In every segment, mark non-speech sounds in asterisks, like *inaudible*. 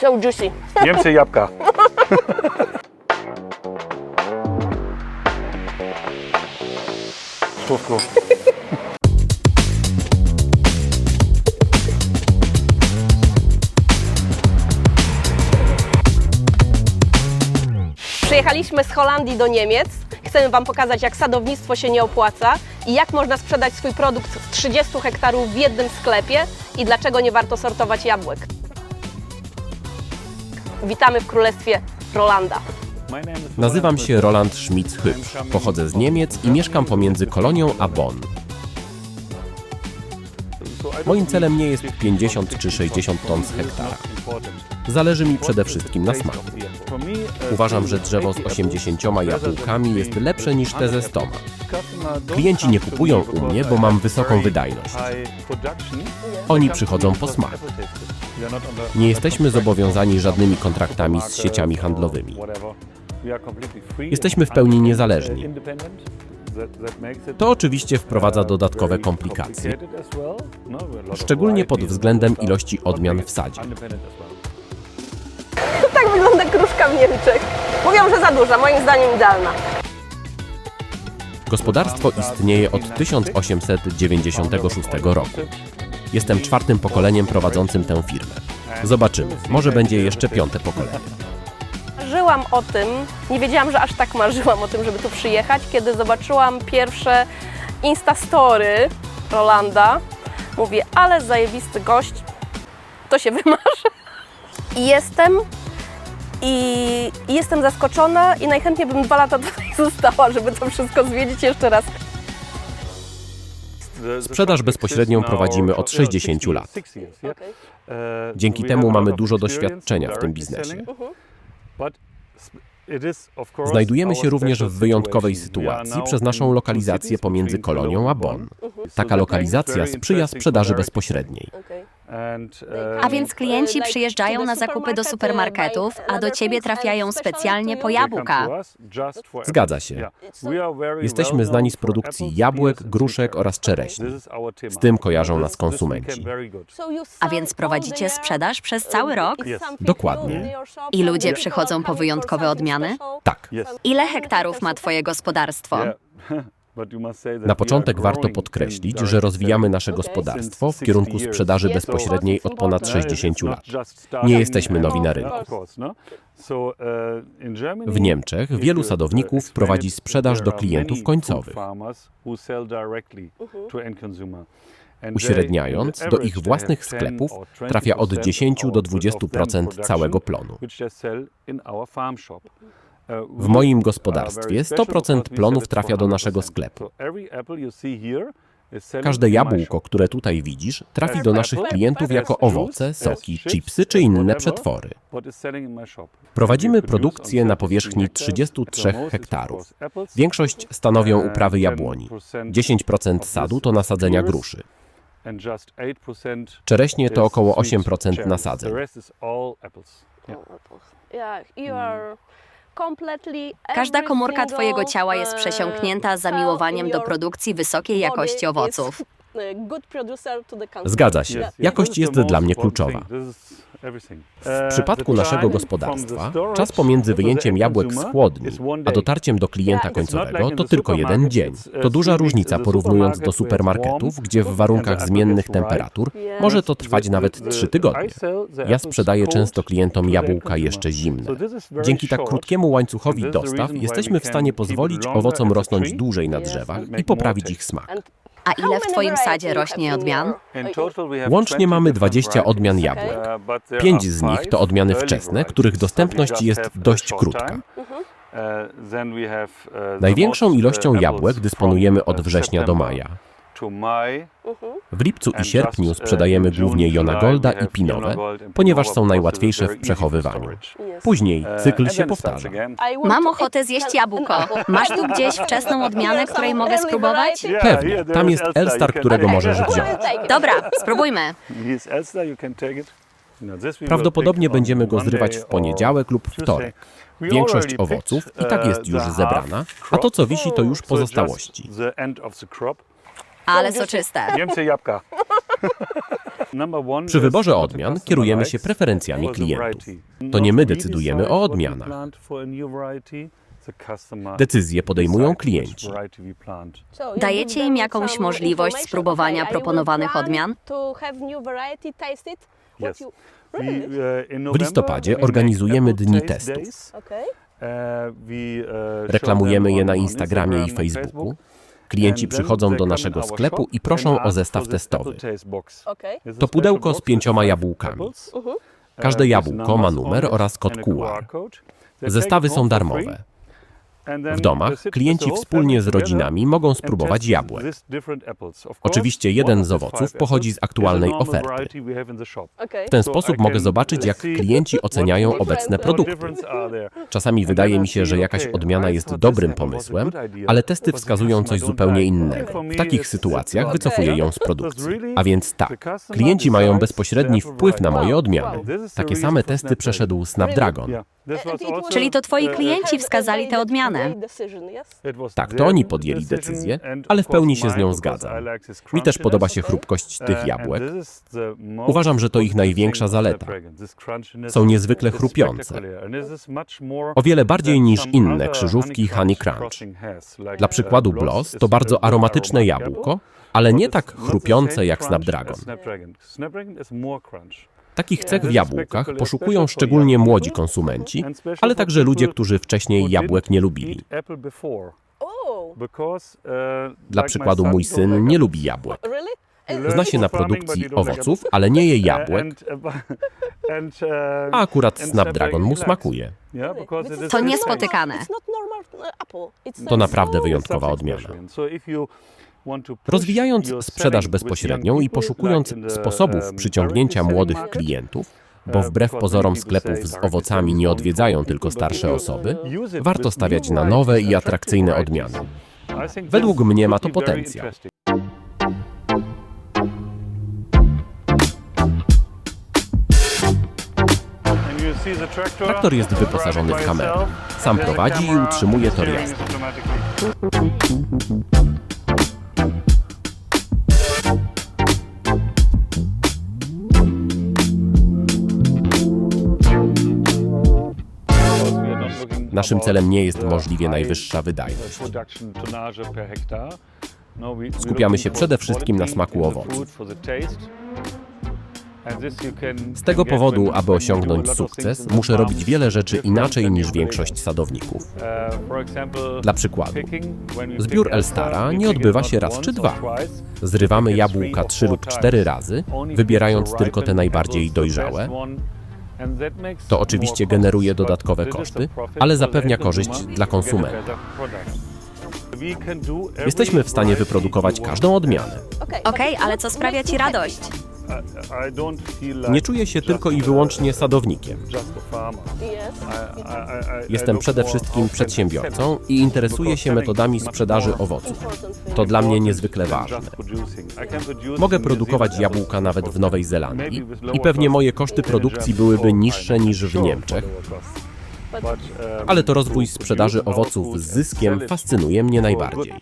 So juicy. Niemcy jabłka. Słówku. Przyjechaliśmy z Holandii do Niemiec. Chcemy Wam pokazać, jak sadownictwo się nie opłaca i jak można sprzedać swój produkt z 30 hektarów w jednym sklepie i dlaczego nie warto sortować jabłek. Witamy w Królestwie Rolanda. Nazywam się Roland Schmitz-Hübsch. Pochodzę z Niemiec i mieszkam pomiędzy Kolonią a Bonn. Moim celem nie jest 50 czy 60 ton z hektara. Zależy mi przede wszystkim na smaku. Uważam, że drzewo z 80 jabłkami jest lepsze niż te ze 100. Klienci nie kupują u mnie, bo mam wysoką wydajność. Oni przychodzą po smak. Nie jesteśmy zobowiązani żadnymi kontraktami z sieciami handlowymi. Jesteśmy w pełni niezależni. To oczywiście wprowadza dodatkowe komplikacje, szczególnie pod względem ilości odmian w sadzie. Tak wygląda kruszka w Niemczech. Mówią, że za duża, moim zdaniem idealna. Gospodarstwo istnieje od 1896 roku. Jestem czwartym pokoleniem prowadzącym tę firmę. Zobaczymy, może będzie jeszcze piąte pokolenie. Marzyłam o tym, nie wiedziałam, że aż tak marzyłam o tym, żeby tu przyjechać, kiedy zobaczyłam pierwsze Instastory Rolanda. Mówię, ale zajebisty gość, to się wymarzy. I jestem i, i jestem zaskoczona i najchętniej bym dwa lata *laughs* tutaj została, żeby to wszystko zwiedzić jeszcze raz. Sprzedaż bezpośrednią prowadzimy od 60 lat. Dzięki temu mamy dużo doświadczenia w tym biznesie. Znajdujemy się również w wyjątkowej sytuacji przez naszą lokalizację pomiędzy Kolonią a Bonn. Taka lokalizacja sprzyja sprzedaży bezpośredniej. A więc klienci przyjeżdżają na zakupy do supermarketów, a do ciebie trafiają specjalnie po jabłka. Zgadza się. Jesteśmy znani z produkcji jabłek, gruszek oraz czereśni. Z tym kojarzą nas konsumenci. A więc prowadzicie sprzedaż przez cały rok? Dokładnie. I ludzie przychodzą po wyjątkowe odmiany? Tak. Ile hektarów ma twoje gospodarstwo? *laughs* Na początek warto podkreślić, że rozwijamy nasze gospodarstwo w kierunku sprzedaży bezpośredniej od ponad 60 lat. Nie jesteśmy nowi na rynku. W Niemczech wielu sadowników prowadzi sprzedaż do klientów końcowych. Uśredniając, do ich własnych sklepów trafia od 10 do 20% całego plonu. W moim gospodarstwie 100% plonów trafia do naszego sklepu. Każde jabłko, które tutaj widzisz, trafi do naszych klientów jako owoce, soki, chipsy czy inne przetwory. Prowadzimy produkcję na powierzchni 33 hektarów. Większość stanowią uprawy jabłoni. 10% sadu to nasadzenia gruszy. Czereśnie to około 8% nasadzeń. Każda komórka twojego ciała jest przesiąknięta zamiłowaniem do produkcji wysokiej jakości owoców. Zgadza się. Jakość jest dla mnie kluczowa. W przypadku naszego gospodarstwa czas pomiędzy wyjęciem jabłek z chłodni a dotarciem do klienta końcowego to tylko jeden dzień. To duża różnica porównując do supermarketów, gdzie w warunkach zmiennych temperatur może to trwać nawet trzy tygodnie. Ja sprzedaję często klientom jabłka jeszcze zimne. Dzięki tak krótkiemu łańcuchowi dostaw jesteśmy w stanie pozwolić owocom rosnąć dłużej na drzewach i poprawić ich smak. A ile w twoim sadzie rośnie odmian? Łącznie mamy 20 odmian jabłek. Pięć z nich to odmiany wczesne, których dostępność jest dość krótka. Największą ilością jabłek dysponujemy od września do maja. W lipcu i sierpniu sprzedajemy głównie Jona Golda i Pinowe, ponieważ są najłatwiejsze w przechowywaniu. Później cykl się powtarza. Mam ochotę zjeść jabłko. Masz tu gdzieś wczesną odmianę, której mogę spróbować? Pewnie, tam jest Elstar, którego możesz wziąć. Dobra, spróbujmy. Prawdopodobnie będziemy go zrywać w poniedziałek lub wtorek. Większość owoców i tak jest już zebrana, a to co wisi to już pozostałości. Ale soczyste. Niemcy jabłka. Przy wyborze odmian kierujemy się preferencjami klientów. To nie my decydujemy o odmianach. Decyzje podejmują klienci. Dajecie im jakąś możliwość spróbowania proponowanych odmian? W listopadzie organizujemy dni testów. Reklamujemy je na Instagramie i Facebooku. Klienci przychodzą do naszego sklepu i proszą o zestaw testowy. To pudełko z pięcioma jabłkami. Każde jabłko ma numer oraz kod QR. Zestawy są darmowe. W domach klienci wspólnie z rodzinami mogą spróbować jabłek. Oczywiście jeden z owoców pochodzi z aktualnej oferty. W ten sposób mogę zobaczyć, jak klienci *laughs* oceniają obecne produkty. Czasami wydaje mi się, że jakaś odmiana jest dobrym pomysłem, ale testy wskazują coś zupełnie innego. W takich sytuacjach wycofuję ją z produkcji. A więc tak, klienci mają bezpośredni wpływ na moje odmiany. Takie same testy przeszedł Snapdragon. Czyli to twoi klienci wskazali tę odmianę? Tak, to oni podjęli decyzję, ale w pełni się z nią zgadzam. Mi też podoba się chrupkość tych jabłek. Uważam, że to ich największa zaleta. Są niezwykle chrupiące. O wiele bardziej niż inne krzyżówki Honey Crunch. Dla przykładu Bloss to bardzo aromatyczne jabłko, ale nie tak chrupiące jak Snapdragon. Takich cech w jabłkach poszukują szczególnie młodzi konsumenci, ale także ludzie, którzy wcześniej jabłek nie lubili. Dla przykładu mój syn nie lubi jabłek. Zna się na produkcji owoców, ale nie je jabłek, *laughs* a akurat Snapdragon mu smakuje. To niespotykane. To naprawdę wyjątkowa odmiana. Rozwijając sprzedaż bezpośrednią i poszukując sposobów przyciągnięcia młodych klientów, bo wbrew pozorom sklepów z owocami nie odwiedzają tylko starsze osoby, warto stawiać na nowe i atrakcyjne odmiany. Według mnie ma to potencjał. Traktor jest wyposażony w kamerę. Sam prowadzi i utrzymuje tor jazdy. Naszym celem nie jest możliwie najwyższa wydajność. Skupiamy się przede wszystkim na smaku owoców. Z tego powodu, aby osiągnąć sukces, muszę robić wiele rzeczy inaczej niż większość sadowników. Dla przykładu, zbiór Elstara nie odbywa się raz czy dwa. Zrywamy jabłka trzy lub cztery razy, wybierając tylko te najbardziej dojrzałe. To oczywiście generuje dodatkowe koszty, ale zapewnia korzyść dla konsumenta. Jesteśmy w stanie wyprodukować każdą odmianę. Okej, ale co sprawia ci radość? Nie czuję się tylko i wyłącznie sadownikiem. Jestem przede wszystkim przedsiębiorcą i interesuję się metodami sprzedaży owoców. To dla mnie niezwykle ważne. Mogę produkować jabłka nawet w Nowej Zelandii i pewnie moje koszty produkcji byłyby niższe niż w Niemczech, ale to rozwój sprzedaży owoców z zyskiem fascynuje mnie najbardziej.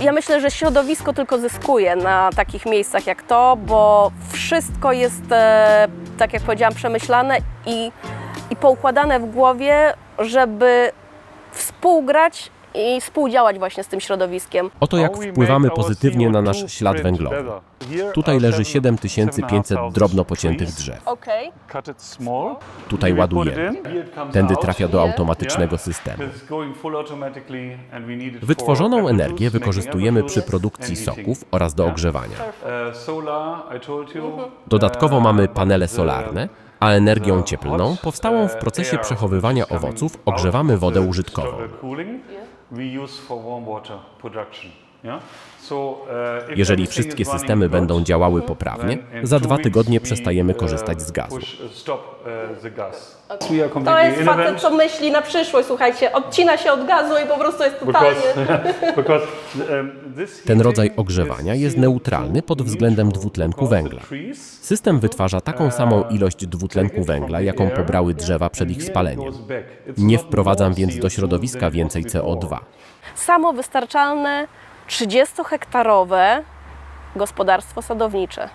Ja myślę, że środowisko tylko zyskuje na takich miejscach jak to, bo wszystko jest, e, tak jak powiedziałam, przemyślane i, i poukładane w głowie, żeby współgrać i współdziałać właśnie z tym środowiskiem. Oto jak wpływamy pozytywnie na nasz ślad węglowy. Tutaj leży 7500 drobno pociętych drzew. Okej. Tutaj ładujemy. Tędy trafia do automatycznego systemu. Wytworzoną energię wykorzystujemy przy produkcji soków oraz do ogrzewania. Dodatkowo mamy panele solarne, a energią cieplną powstałą w procesie przechowywania owoców ogrzewamy wodę użytkową. we use for warm water production. Jeżeli wszystkie systemy będą działały poprawnie, za dwa tygodnie przestajemy korzystać z gazu. To jest facet, co myśli na przyszłość, słuchajcie, odcina się od gazu i po prostu jest totalnie... *laughs* Ten rodzaj ogrzewania jest neutralny pod względem dwutlenku węgla. System wytwarza taką samą ilość dwutlenku węgla, jaką pobrały drzewa przed ich spaleniem. Nie wprowadzam więc do środowiska więcej CO2. Samowystarczalne 30-hektarowe gospodarstwo sadownicze.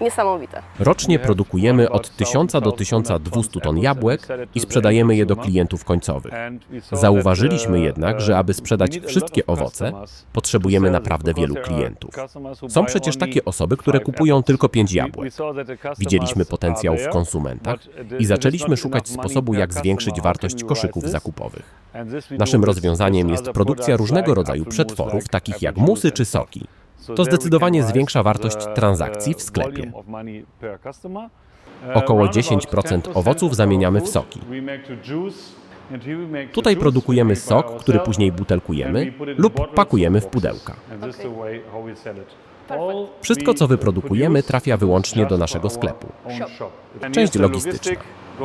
Niesamowite. Rocznie produkujemy od 1000 do 1200 ton jabłek i sprzedajemy je do klientów końcowych. Zauważyliśmy jednak, że aby sprzedać wszystkie owoce, potrzebujemy naprawdę wielu klientów. Są przecież takie osoby, które kupują tylko 5 jabłek. Widzieliśmy potencjał w konsumentach i zaczęliśmy szukać sposobu, jak zwiększyć wartość koszyków zakupowych. Naszym rozwiązaniem jest produkcja różnego rodzaju przetworów, takich jak musy czy soki. To zdecydowanie zwiększa wartość transakcji w sklepie. Około 10% owoców zamieniamy w soki. Tutaj produkujemy sok, który później butelkujemy lub pakujemy w pudełka. Wszystko, co wyprodukujemy, trafia wyłącznie do naszego sklepu. Część logistyczna.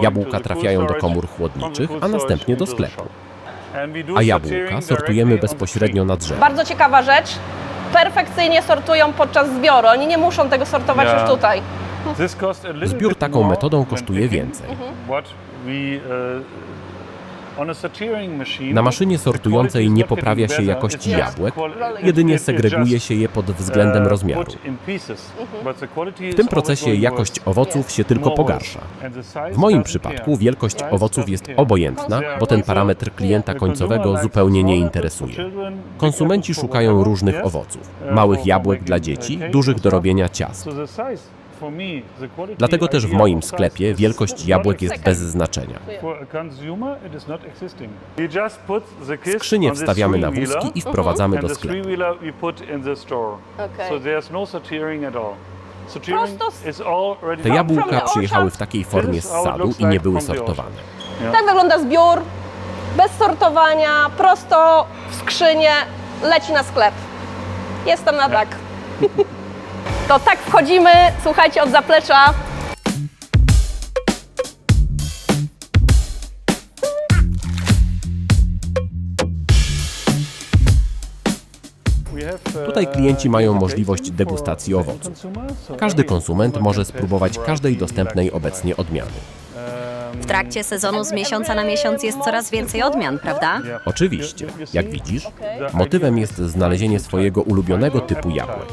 Jabłka trafiają do komór chłodniczych, a następnie do sklepu. A jabłka sortujemy bezpośrednio na drzewo. Bardzo ciekawa rzecz. Perfekcyjnie sortują podczas zbioru. Oni nie muszą tego sortować już tutaj. Zbiór taką metodą kosztuje więcej. Na maszynie sortującej nie poprawia się jakości jabłek, jedynie segreguje się je pod względem rozmiaru. W tym procesie jakość owoców się tylko pogarsza. W moim przypadku wielkość owoców jest obojętna, bo ten parametr klienta końcowego zupełnie nie interesuje. Konsumenci szukają różnych owoców. Małych jabłek dla dzieci, dużych do robienia ciast. Dlatego też w moim sklepie wielkość jabłek jest bez znaczenia. Skrzynie wstawiamy na wózki i wprowadzamy do sklepu. Te jabłka przyjechały w takiej formie z sadu i nie były sortowane. Tak wygląda zbiór. Bez sortowania, prosto w skrzynię, leci na sklep. Jestem na tak. *laughs* To tak wchodzimy, słuchajcie, od zaplecza. Tutaj klienci mają możliwość degustacji owoców. Każdy konsument może spróbować każdej dostępnej obecnie odmiany. W trakcie sezonu z miesiąca na miesiąc jest coraz więcej odmian, prawda? Oczywiście, jak widzisz, motywem jest znalezienie swojego ulubionego typu jabłek.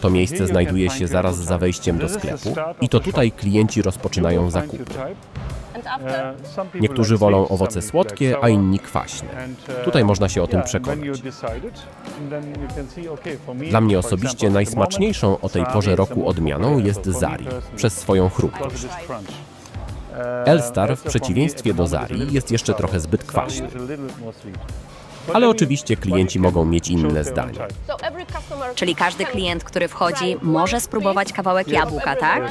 To miejsce znajduje się zaraz za wejściem do sklepu i to tutaj klienci rozpoczynają zakupy. Niektórzy wolą owoce słodkie, a inni kwaśne. Tutaj można się o tym przekonać. Dla mnie osobiście najsmaczniejszą o tej porze roku odmianą jest Zari, przez swoją chrupkość. Elstar w przeciwieństwie do Zari jest jeszcze trochę zbyt kwaśny. Ale oczywiście klienci mogą mieć inne zdanie. Czyli każdy klient, który wchodzi, może spróbować kawałek jabłka, tak?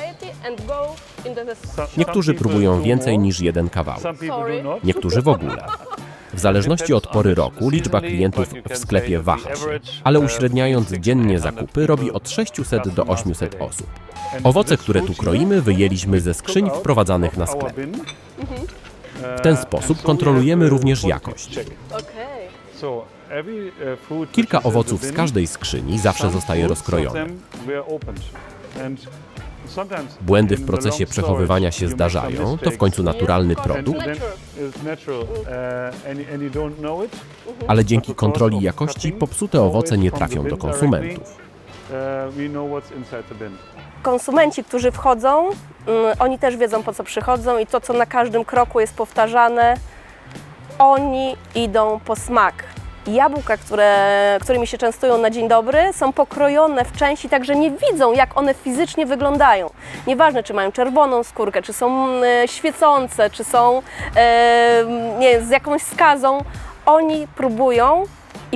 Niektórzy próbują więcej niż jeden kawałek, niektórzy w ogóle. W zależności od pory roku liczba klientów w sklepie waha się, ale uśredniając dziennie zakupy robi od 600 do 800 osób. Owoce, które tu kroimy, wyjęliśmy ze skrzyń wprowadzanych na sklep. W ten sposób kontrolujemy również jakość. Okej. Kilka owoców z każdej skrzyni zawsze zostaje rozkrojone. Błędy w procesie przechowywania się zdarzają, to w końcu naturalny produkt, ale dzięki kontroli jakości popsute owoce nie trafią do konsumentów. Konsumenci, którzy wchodzą, mm, oni też wiedzą po co przychodzą i to, co na każdym kroku jest powtarzane, oni idą po smak. Jabłka, które, którymi się częstują na dzień dobry, są pokrojone w części, tak że nie widzą, jak one fizycznie wyglądają. Nieważne, czy mają czerwoną skórkę, czy są e, świecące, czy są e, nie, z jakąś skazą, oni próbują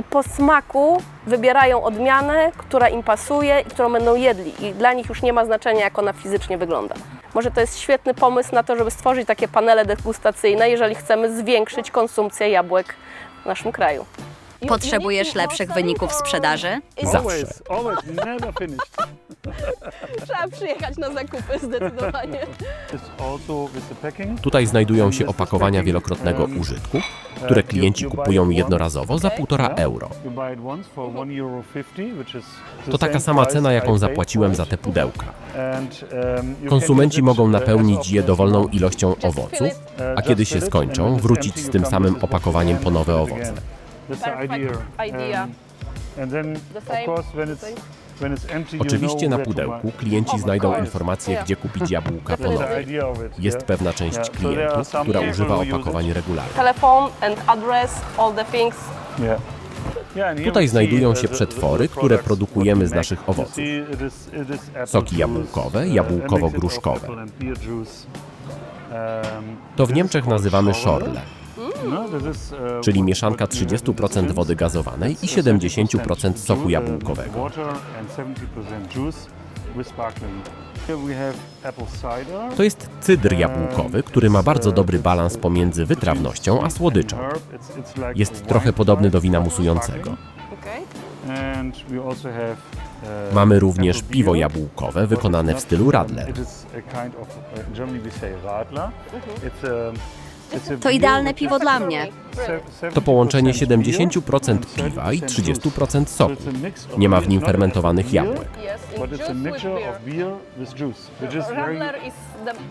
i po smaku wybierają odmianę, która im pasuje i którą będą jedli. I dla nich już nie ma znaczenia, jak ona fizycznie wygląda. Może to jest świetny pomysł na to, żeby stworzyć takie panele degustacyjne, jeżeli chcemy zwiększyć konsumpcję jabłek w naszym kraju. Potrzebujesz lepszych wyników sprzedaży? Zawsze. Trzeba przyjechać na zakupy zdecydowanie. Tutaj znajdują się opakowania wielokrotnego użytku, które klienci kupują jednorazowo za 1,5 euro. To taka sama cena, jaką zapłaciłem za te pudełka. Konsumenci mogą napełnić je dowolną ilością owoców, a kiedy się skończą, wrócić z tym samym opakowaniem po nowe owoce. Perfect idea. Oczywiście na pudełku klienci znajdą informację, gdzie kupić *laughs* jabłka ponownie. Jest pewna część klientów, która używa opakowań regularnych. Telefon and address, all the things. Tutaj znajdują się przetwory, które produkujemy z naszych owoców. Soki jabłkowe, jabłkowo-gruszkowe. To w Niemczech nazywamy szorle, czyli mieszanka 30% wody gazowanej i 70% soku jabłkowego. To jest cydr jabłkowy, który ma bardzo dobry balans pomiędzy wytrawnością a słodyczą. Jest trochę podobny do wina musującego. Mamy również piwo jabłkowe wykonane w stylu Radler. To idealne piwo dla mnie. To połączenie 70% piwa i 30% soku. Nie ma w nim fermentowanych jabłek.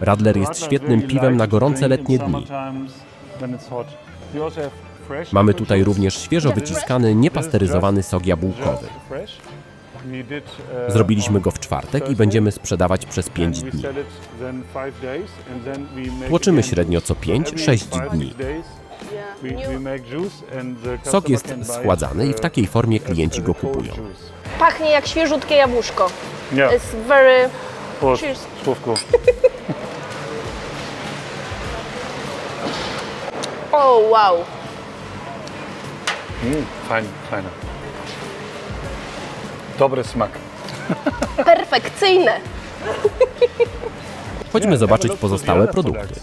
Radler jest świetnym piwem na gorące letnie dni. Mamy tutaj również świeżo wyciskany, niepasteryzowany sok jabłkowy. Zrobiliśmy go w czwartek i będziemy sprzedawać przez 5 dni. Tłoczymy średnio co 5-6 dni. Sok jest schładzany i w takiej formie klienci go kupują. Pachnie jak świeżutkie jabłuszko. Ja, It's very... Prost. Cheers. Słówko. *laughs* Oh, wow. Mm, fajnie, fajne. Dobry smak. Perfekcyjne. Chodźmy zobaczyć pozostałe produkty.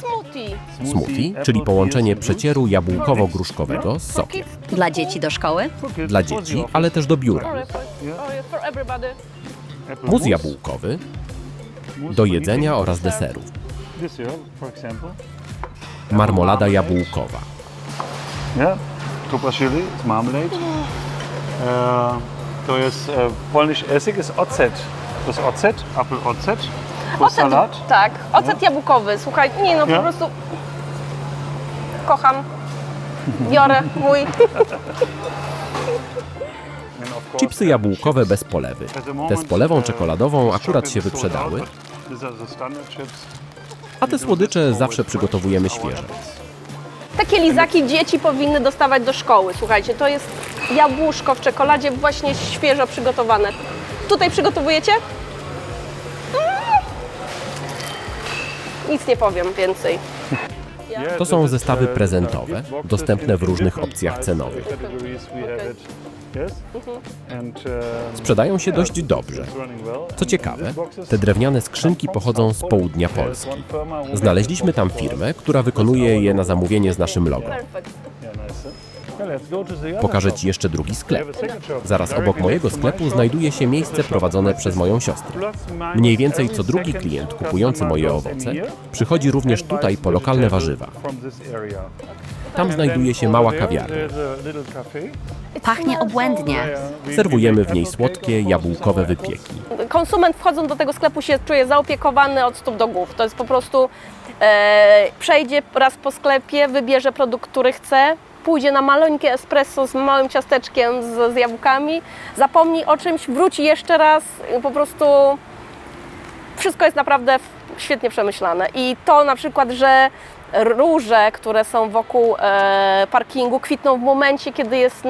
Smoothie. Smoothie, czyli połączenie przecieru jabłkowo-gruszkowego z sokiem. Dla dzieci do szkoły? Dla dzieci, ale też do biura. Mus jabłkowy do jedzenia oraz deserów. Example. Marmolada jabłkowa. Ja, Tupa chili, marmalade. E, to jest e, polnisch Essig, jest ocet. To jest ocet, apel ocet. To jest salat. Tak, ocet jabłkowy. Słuchaj, nie no, po Ja? prostu kocham. Biorę mój. And of course, Chipsy jabłkowe bez polewy. at the moment, Te z polewą e, czekoladową akurat się is sold wyprzedały, out, but These are the standard chips. a te słodycze zawsze przygotowujemy świeże. Takie lizaki dzieci powinny dostawać do szkoły. Słuchajcie, to jest jabłuszko w czekoladzie właśnie świeżo przygotowane. Tutaj przygotowujecie? Nic nie powiem więcej. To są zestawy uh, prezentowe, dostępne w różnych opcjach cenowych. um, Sprzedają się dość dobrze. Co ciekawe, te drewniane skrzynki pochodzą z południa Polski. Znaleźliśmy tam firmę, która wykonuje je na zamówienie z naszym logo. Pokażę. Ci jeszcze drugi sklep. Zaraz obok mojego sklepu znajduje się miejsce prowadzone przez moją siostrę. Mniej więcej co drugi klient kupujący moje owoce przychodzi również tutaj po lokalne warzywa. Tam znajduje się mała kawiarnia. Pachnie obłędnie. Serwujemy w niej słodkie, jabłkowe wypieki. Konsument wchodząc do tego sklepu się czuje zaopiekowany od stóp do głów. To jest po prostu e, przejdzie raz po sklepie, wybierze produkt, który chce, pójdzie na maleńkie espresso z małym ciasteczkiem z, z jabłkami, zapomni o czymś, wróci jeszcze raz, po prostu wszystko jest naprawdę świetnie przemyślane. I to na przykład, że róże, które są wokół e, parkingu, kwitną w momencie, kiedy jest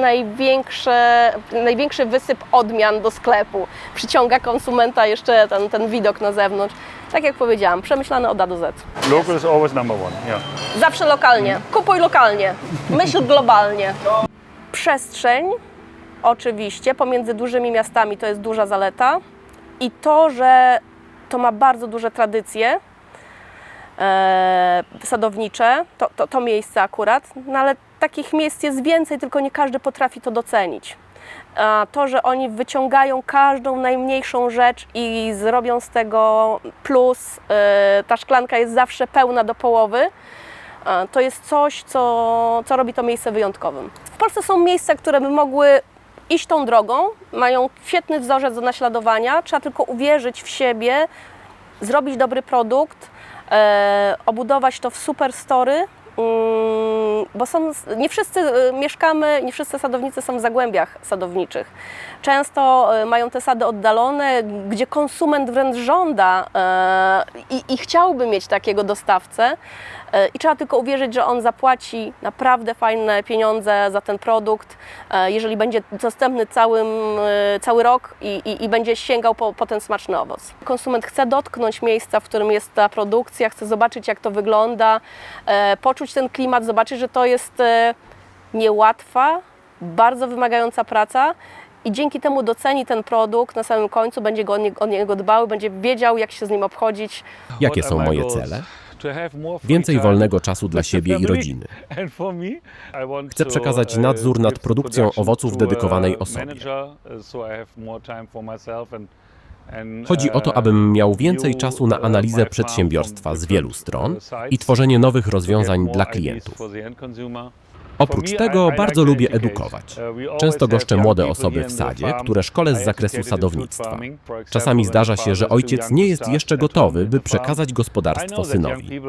największy wysyp odmian do sklepu. Przyciąga konsumenta jeszcze ten, ten widok na zewnątrz. Tak jak powiedziałam, przemyślane od A do Z. Local is always number one. Yeah. Zawsze lokalnie. Kupuj lokalnie. Myśl globalnie. Przestrzeń, oczywiście, pomiędzy dużymi miastami to jest duża zaleta. I to, że to ma bardzo duże tradycje e, sadownicze, to, to, to miejsce akurat, no ale takich miejsc jest więcej, tylko nie każdy potrafi to docenić. To, że oni wyciągają każdą najmniejszą rzecz i zrobią z tego plus, e, ta szklanka jest zawsze pełna do połowy, to jest coś, co, co robi to miejsce wyjątkowym. W Polsce są miejsca, które by mogły iść tą drogą, mają świetny wzorzec do naśladowania, trzeba tylko uwierzyć w siebie, zrobić dobry produkt, e, obudować to w super story mm, bo są, nie wszyscy y, mieszkamy, nie wszyscy sadownicy są w zagłębiach sadowniczych. Często y, mają te sady oddalone, gdzie konsument wręcz żąda y, i, i chciałby mieć takiego dostawcę. I trzeba tylko uwierzyć, że on zapłaci naprawdę fajne pieniądze za ten produkt, jeżeli będzie dostępny całym, cały rok i, i, i będzie sięgał po, po ten smaczny owoc. Konsument chce dotknąć miejsca, w którym jest ta produkcja, chce zobaczyć, jak to wygląda, poczuć ten klimat, zobaczyć, że to jest e, niełatwa, bardzo wymagająca praca. I dzięki temu doceni ten produkt na samym końcu, będzie go o, nie, o niego dbał, będzie wiedział, jak się z nim obchodzić. Jakie są moje cele? Więcej wolnego czasu dla siebie i *laughs* rodziny. Chcę przekazać nadzór nad produkcją owoców dedykowanej osobie. Chodzi o to, abym miał więcej czasu na analizę przedsiębiorstwa z wielu stron i tworzenie nowych rozwiązań dla klientów. Oprócz tego bardzo lubię edukować. Często goszczę młode osoby w sadzie, które szkole z zakresu sadownictwa. Czasami zdarza się, że ojciec nie jest jeszcze gotowy, by przekazać gospodarstwo synowi.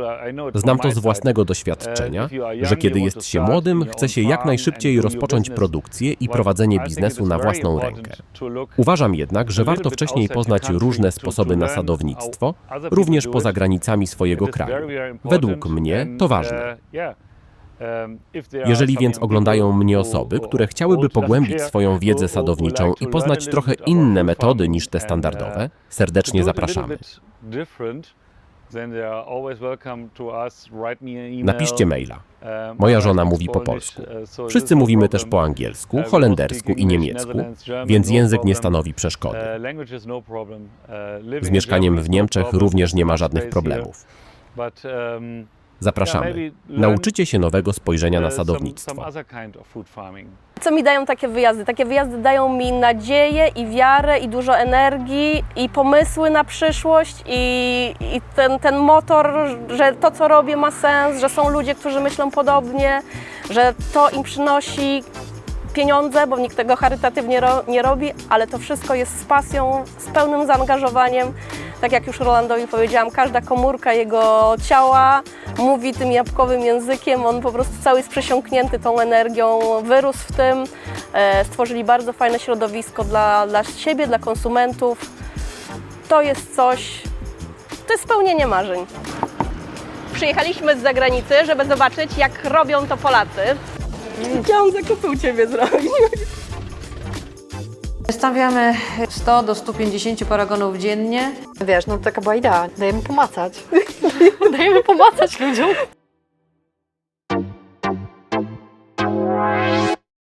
Znam to z własnego doświadczenia, że kiedy jest się młodym, chce się jak najszybciej rozpocząć produkcję i prowadzenie biznesu na własną rękę. Uważam jednak, że warto wcześniej poznać różne sposoby na sadownictwo, również poza granicami swojego kraju. Według mnie to ważne. Jeżeli więc oglądają mnie osoby, które chciałyby pogłębić swoją wiedzę sadowniczą i poznać trochę inne metody niż te standardowe, serdecznie zapraszamy. Napiszcie maila. Moja żona mówi po polsku. Wszyscy mówimy też po angielsku, holendersku i niemiecku, więc język nie stanowi przeszkody. Z mieszkaniem w Niemczech również nie ma żadnych problemów. Zapraszamy. Nauczycie się nowego spojrzenia na sadownictwo. Co mi dają takie wyjazdy? Takie wyjazdy dają mi nadzieję i wiarę i dużo energii i pomysły na przyszłość i, i ten, ten motor, że to co robię ma sens, że są ludzie, którzy myślą podobnie, że to im przynosi pieniądze, bo nikt tego charytatywnie ro, nie robi, ale to wszystko jest z pasją, z pełnym zaangażowaniem. Tak jak już Rolandowi powiedziałam, każda komórka jego ciała mówi tym jabłkowym językiem. On po prostu cały jest przesiąknięty tą energią, wyrósł w tym. E, stworzyli bardzo fajne środowisko dla, dla siebie, dla konsumentów. To jest coś, to jest spełnienie marzeń. Przyjechaliśmy z zagranicy, żeby zobaczyć, jak robią to Polacy. Chciałam zakupy u Ciebie zrobić. Stawiamy 100 do 150 paragonów dziennie. Wiesz, no taka była idea. Dajemy pomacać. *laughs* Dajemy pomacać ludziom.